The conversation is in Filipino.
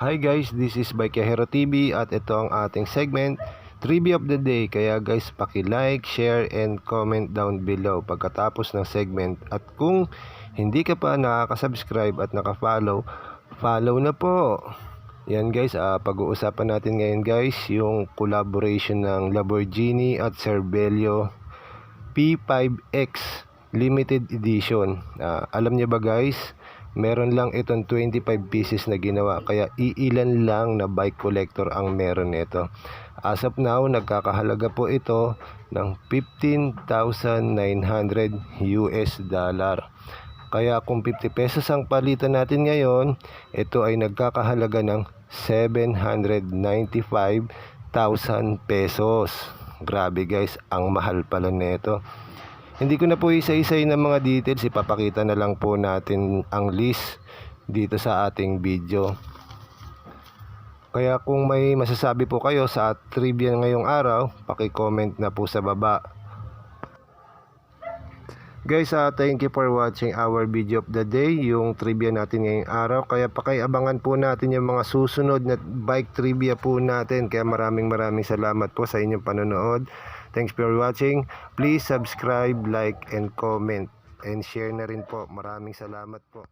Hi guys, this is Bike Hero TV at ito ang ating segment Trivia of the Day. Kaya guys, paki-like, share, and comment down below pagkatapos ng segment. At kung hindi ka pa nakaka-subscribe at naka-follow, follow na po. Yan guys, ah, pag-uusapan natin ngayon guys yung collaboration ng Lamborghini at Cervelio P5X limited edition. Ah, alam niyo ba guys, meron lang itong 25 pieces na ginawa kaya iilan lang na bike collector ang meron nito. As of now, nagkakahalaga po ito ng 15,900 US dollar. Kaya kung 50 pesos ang palitan natin ngayon, ito ay nagkakahalaga ng 795,000 pesos. Grabe guys, ang mahal pala nito. Hindi ko na po isa-isay ng mga details, ipapakita na lang po natin ang list dito sa ating video. Kaya kung may masasabi po kayo sa trivia ngayong araw, paki-comment na po sa baba. Guys, ah, thank you for watching our video of the day, yung trivia natin ngayong araw. Kaya pakiabangan po natin yung mga susunod na bike trivia po natin. Kaya maraming maraming salamat po sa inyong panonood. Thanks for watching. Please subscribe, like, and comment. And share na rin po. Maraming salamat po.